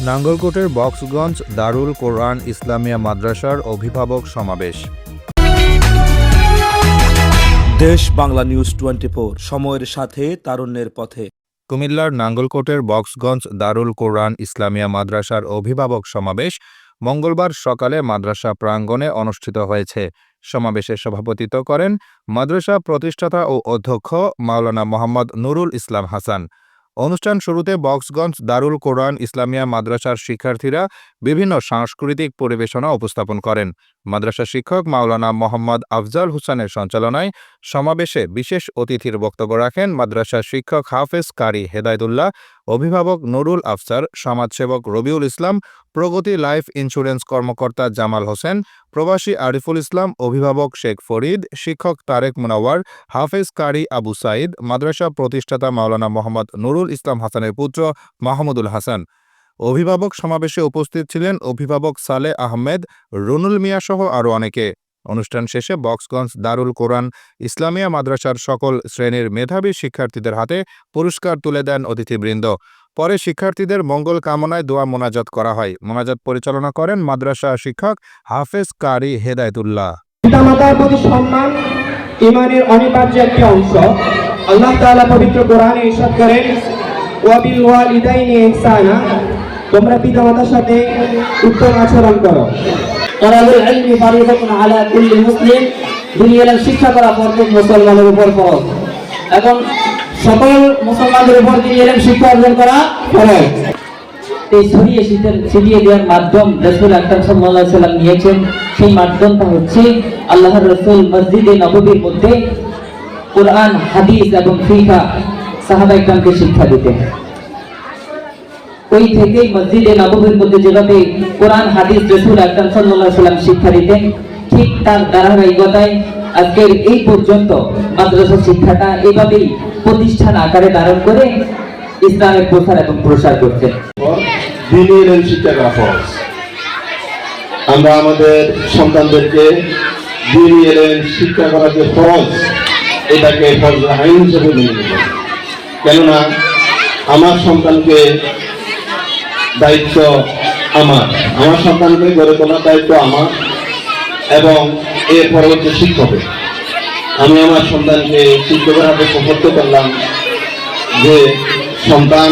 নাঙ্গলকোটের বক্সগঞ্জ দারুল কোরআন ইসলামিয়া মাদ্রাসার অভিভাবক সমাবেশ। দেশ বাংলা নিউজ টোয়েন্টি সময়ের সাথে তারুণ্যের পথে। কুমিল্লার নাঙ্গলকোটের বক্সগঞ্জ দারুল কোরআন ইসলামিয়া মাদ্রাসার অভিভাবক সমাবেশ মঙ্গলবার সকালে মাদ্রাসা প্রাঙ্গণে অনুষ্ঠিত হয়েছে। সমাবেশে সভাপতিত্ব করেন মাদ্রাসা প্রতিষ্ঠাতা ও অধ্যক্ষ মাওলানা মোহাম্মদ নুরুল ইসলাম হাসান। অনুষ্ঠান শুরুতে বক্সগঞ্জ দারুল কোরআন ইসলামিয়া মাদ্রাসার শিক্ষার্থীরা বিভিন্ন সাংস্কৃতিক পরিবেশনা উপস্থাপন করেন। মাদ্রাসা শিক্ষক মাওলানা মোহাম্মদ আফজাল হোসেনের সঞ্চালনায় সমাবেশে বিশেষ অতিথির বক্তব্য রাখেন মাদ্রাসা শিক্ষক হাফেজ কারি হেদায়তুল্লাহ, অভিভাবক নুরুল আফসার, সমাজসেবক রবিউল ইসলাম, প্রগতি লাইফ ইন্স্যুরেন্স কর্মকর্তা জামাল হোসেন, প্রবাসী আরিফুল ইসলাম, অভিভাবক শেখ ফরিদ, শিক্ষক তারেক মুনাওয়ার, হাফেজ কারি আবু সাইদ মাদ্রাসা প্রতিষ্ঠাতা মাওলানা মোহাম্মদ নুরুল ইসলাম হাসানের পুত্র মাহমুদুল হাসান। অভিভাবক সমাবেশে উপস্থিত ছিলেন অভিভাবক সালে আহমেদ, রুনুল মিয়াসহ আরও অনেকে। অনুষ্ঠান শেষে বক্সগঞ্জ দারুল কোরআন, ইসলামিয়া মাদ্রাসার সকল শ্রেণির মেধাবী শিক্ষার্থীদের হাতে পুরস্কার তুলে দেন অতিথিবৃন্দ। পরে শিক্ষার্থীদের মঙ্গল কামনায় দোয়া মোনাজাত করা হয়। মোনাজাত পরিচালনা করেন মাদ্রাসা শিক্ষক হাফেজ কারি হেদায়তুল্লাহ। অনিবার্য একটি অংশ। আল্লাহ পবিত্র কোরআনে ইরশাদ করেন, ওয়াবিল তোমরা পিতামাতার সাথে উত্তম আচরণ করো। তরালুল ইলমি ফারিদাতুন আলা কুল্লি মুসলিম, দুনিয়ার শিক্ষা করা প্রত্যেক মুসলমানের উপর ফরজ। এবং সকল মুসলমানদের উপর দিন এলেম শিক্ষা অর্জন করা ফরজ। এই ছড়িয়ে শীতের ছিটিয়ে দেওয়ার মাধ্যম রসুল আকরাম সাল্লাল্লাহু আলাইহি সাল্লাম নিয়েছেন। সেই মাধ্যমটা হচ্ছে আল্লাহর রসুল মসজিদে নববীর মধ্যে কোরআন, হাদিস এবং ফিকা সাহাবা ইকরামকে শিক্ষা দিতেন। ওই থেকেই মসজিদে নববীর মধ্যে যেভাবে কোরআন, হাদিস, রসুল আকরাম সাল্লাল্লাহু আলাইহি শিক্ষা দিতেন, ঠিক তার ধারাবাহিকতায় আজকের এই পর্যন্ত মাদ্রাসা শিক্ষাটা এভাবেই প্রতিষ্ঠান আকারে ধারণ করে ইসলামের প্রসার এবং প্রসার করছে। আমরা আমাদের সন্তানদেরকে এলেন শিক্ষা করা যে ফরজ, এটাকে ফরজ আইন হিসেবে মেনে নেব কেননা, আমার সন্তানকে দায়িত্ব আমার। আমার সন্তানকে গড়ে তোলার দায়িত্ব আমার এবং এর পরবর্তী শিক্ষকের। আমি আমার সন্তানকে শিক্ষকের হাতে সুপর্দ করলাম যে সন্তান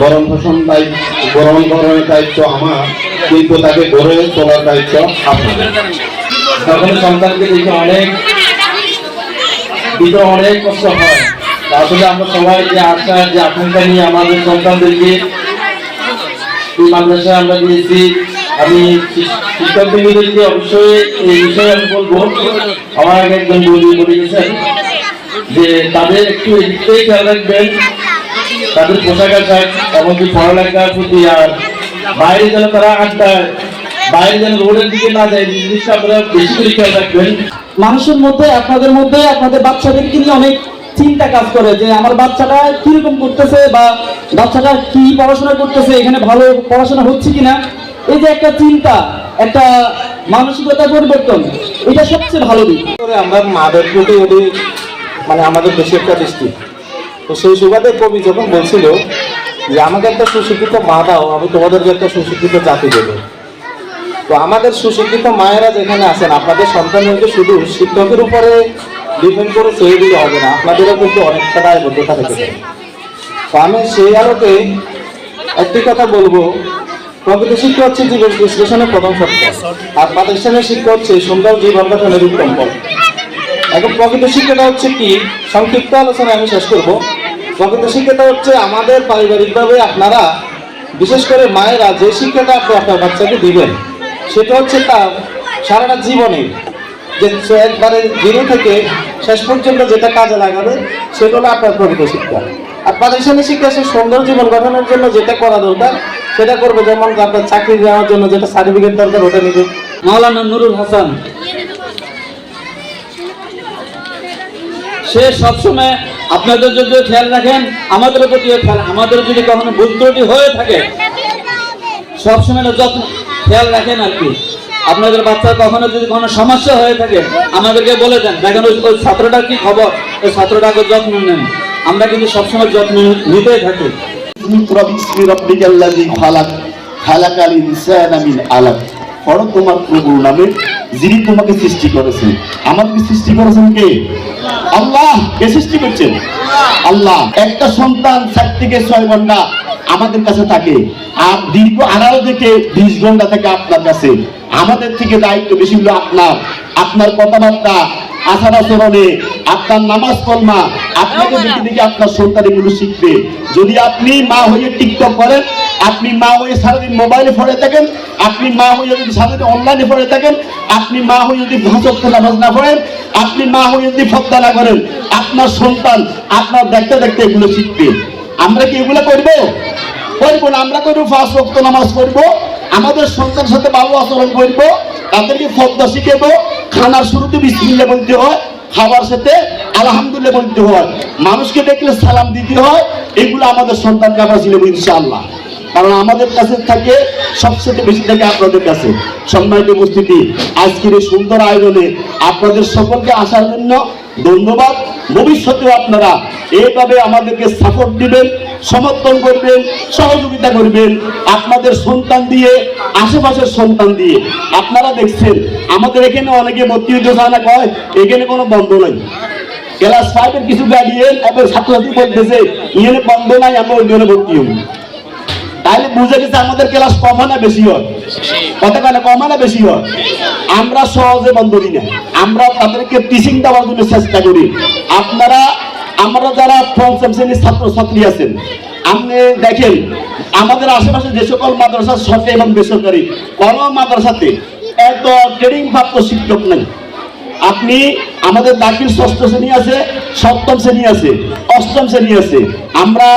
বরণ পোষণ দায়িত্ব, বরণ বরণের দায়িত্ব আমার, কিন্তু তাকে গড়ে তোলার দায়িত্ব আপনার তখন সন্তানকে দেখে অনেক দিতে অনেক কষ্ট হয়। আসলে আমরা সবাই যে আশা, যে আকাঙ্ক্ষা নিয়ে আমাদের সন্তানদেরকে এই মাদ্রাসায় আমরা দিয়েছি। আমি শিক্ষক বিন্দুদেরকে অবশ্যই এই বিষয়ে আমি বলব। আমার একজন বলি বলে গেছেন যে তাদের একটু এদিকে খেয়াল রাখবেন। তাদের পোশাক আশাক, এমনকি পড়ালেখার প্রতি আর বাইরে যেন তারা আড্ডায় বাইরে যেন রোডের দিকে না যায় জিনিসটা আপনারা বেশি করে খেয়াল রাখবেন। মানুষের মধ্যে, আপনাদের মধ্যে, আপনাদের বাচ্চাদেরকে নিয়ে অনেক চিন্তা কাজ করে যে আমার বাচ্চাটা কীরকম করতেছে বা বাচ্চাটা কি পড়াশোনা করতেছে, এখানে ভালো পড়াশোনা হচ্ছে কিনা, এই যে একটা চিন্তা, একটা মানসিকতা পরিবর্তন, এটা সবচেয়ে ভালো দিক। আমরা মাদের প্রতি মানে আমাদের বেশি একটা দৃষ্টি তো সেই সুবাদে কবি যখন বলছিল যে, আমাকে একটা সুশিক্ষিত মা দাও, আমি তোমাদেরকে একটা সুশিক্ষিত জাতি দেবো। তো আমাদের সুশিক্ষিত মায়েরা যেখানে আছেন, আপনাদের সন্তানদেরকে শুধু শিক্ষকের উপরে ডিপেন্ড করে সেই দিকে হবে না। আপনাদেরও কিন্তু অনেকটা দায়বদ্ধতা থেকে। যাবে তো আমি সেই আলোকে একটি কথা বলব। প্রকৃত শিক্ষা হচ্ছে জীবন বিশ্লেষণের প্রথম সত্য আর প্রাতিষ্ঠানিক শিক্ষা হচ্ছে সুন্দর জীবন গঠনের উত্তম এখন প্রকৃত শিক্ষাটা হচ্ছে কি? সংক্ষিপ্ত আলোচনা আমি শেষ করব। প্রকৃত শিক্ষাটা হচ্ছে আমাদের পারিবারিকভাবে আপনারা, বিশেষ করে মায়েরা যে শিক্ষাটা আপনি আপনার বাচ্চাকে দিবেন, সেটা হচ্ছে তার সারাটা জীবনে যে সে একবারে জিরো থেকে শেষ পর্যন্ত যেটা কাজে লাগাবে, সেটা হলো আপনার প্রকৃত শিক্ষা। আর প্রাতিষ্ঠানিক শিক্ষা সে সুন্দর জীবন গঠনের জন্য যেটা করা দরকার, সেটা করবে যেমন আপনার চাকরি নেওয়ার জন্য যেটা সার্টিফিকেট দরকার, ওটা নিবে। মাওলানা নুরুল হাসান, সে সবসময় আপনাদের যদি খেয়াল রাখেন, আমাদের প্রতিও খেয়াল, আমাদের যদি কখনো ভুল ত্রুটি হয়ে থাকে, সবসময় যত্ন খেয়াল রাখেন আর কি। আপনাদের বাচ্চার কখনো যদি কোনো সমস্যা হয়ে থাকে আমাদেরকে বলে দেন। দেখেন ওই ছাত্রটার কি খবর? ওই ছাত্রটাকে যত্ন নেন। আমরা কিন্তু সবসময় যত্ন নিতে থাকি। আল্লাহ। আল্লাহ। একটা সন্তান চার থেকে ছয় ঘণ্টা আমাদের কাছে থাকে। আর দীর্ঘ আড়াই থেকে বিশ ঘণ্টা থাকে আপনার কাছে। আমাদের থেকে দায়িত্ব বেশি হলো আপনার। আপনার কথাবার্তা আচার আচরণে আপনার নামাজ কলমা আপনাকে দেখে দেখে আপনার সন্তান এগুলো শিখবে। যদি আপনি মা হয়ে টিকটক করেন আপনি মা হয়ে সারাদিন মোবাইলে পড়ে থাকেন আপনি মা হয়ে যদি সারাদিন অনলাইনে পড়ে থাকেন আপনি মা হয়ে যদি ভাষক্ত নামাজ না পড়েন আপনি মা হয়ে যদি ফদ্দা না করেন আপনার সন্তান আপনার দেখতে দেখতে এগুলো শিখবে। আমরা কি এগুলো করব? করব না, আমরা করব ফার্স্ট রক্ত নামাজ পড়ব, আমাদের সন্তানের সাথে ভালো আচরণ করব, তাদেরকে ফদ্দা শিখাবো খানার শুরুতে বিসমিল্লা বলতে হয়, খাবার সাথে আলহামদুলিল্লাহ বলতে হয়। মানুষকে দেখলে সালাম দিতে হয়, এগুলো আমাদের সন্তানকে আমরা ছিল ইনশাআল্লাহ। কারণ আমাদের কাছে থাকে, সবচেয়ে বেশি থাকে আপনাদের কাছে। সম্মানিত উপস্থিতি, আজকের এই সুন্দর আয়োজনে আপনাদের সকলকে আসার জন্য ধন্যবাদ। ভবিষ্যতেও আপনারা এইভাবে আমাদেরকে সাপোর্ট দিবেন, সমর্থন করবেন, সহযোগিতা করবেন আপনাদের সন্তান দিয়ে, আশেপাশের সন্তান দিয়ে। আপনারা দেখছেন, আমাদের এখানে অনেকে ভর্তি হইতে না কয়, এখানে কোনো বন্ধ নাই। ক্লাস ফাইভের কিছু গার্ডিয়ান এবং ছাত্রছাত্রী বলতেছে ইয়ে বন্ধ নাই, আমরা ওইখানে ভর্তি হব তাহলে বুঝে গেছে আমাদের ক্লাস কম হয় না বেশি হয়। কত কেন কম হয় না বেশি হয়। আমরা সহজে বন্ধ দিই না। আমরা তাদেরকে টিচিং দেওয়ার জন্য চেষ্টা করি। আপনারা আমরা যারা পঞ্চম শ্রেণির ছাত্র ছাত্রী আছেন, আপনি দেখেন, আমাদের আশেপাশে যে সকল মাদ্রাসা সরকারি এবং বেসরকারি, কোন মাদ্রাসাতে এত ট্রেনিং প্রাপ্ত শিক্ষক নেই। আপনি আমাদের দাখিল ষষ্ঠ শ্রেণি আছে, সপ্তম শ্রেণি আছে, অষ্টম শ্রেণি আছে। আমরা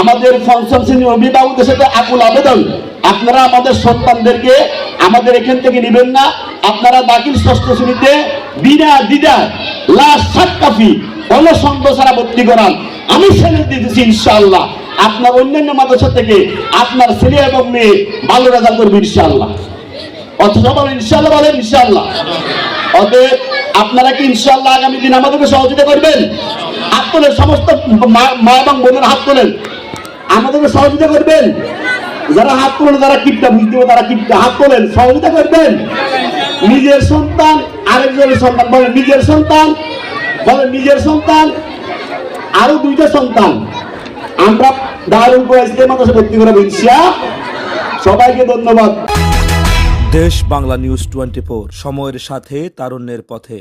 আমাদের পঞ্চম শ্রেণির অভিভাবকদের সাথে আকুল আবেদন, আপনারা আমাদের সন্তানদেরকে আমাদের এখান থেকে নেবেন না। আপনারা দাখিল ষষ্ঠ শ্রেণীতে বিনা লাশ সাত কোন ছাড়া ভর্তি করান আমি ছেলে দিতেছি ইনশাআল্লাহ। আপনার অন্যান্য মাদ্রাসা থেকে আপনার ছেলে এবং মেয়ে ভালো রেজাল্ট করবে ইনশাআল্লাহ। অথচ বলেন ইনশাল্লাহ বলেন ইনশাল্লাহ অতএব আপনারা কি ইনশাল্লাহ আগামী দিন আমাদেরকে সহযোগিতা করবেন? হাত তোলেন, সমস্ত মা- এবং বোনের হাত তোলেন। আমাদেরকে সহযোগিতা করবেন? যারা হাত তোলেন, যারা কিপটা বুঝতে হবে, তারা কিপটা হাত তোলেন। সহযোগিতা করবেন? নিজের সন্তান, আরেকজনের সন্তান বলেন, নিজের সন্তান বলেন নিজের সন্তান আরও দুইটা সন্তান। আমরা দারুণ পরিস্থিতির মাদ্রাসা ভর্তি করে ইনশা সবাইকে ধন্যবাদ। দেশ বাংলা নিউজ টোয়েন্টি সময়ের সাথে, তারুণ্যের পথে।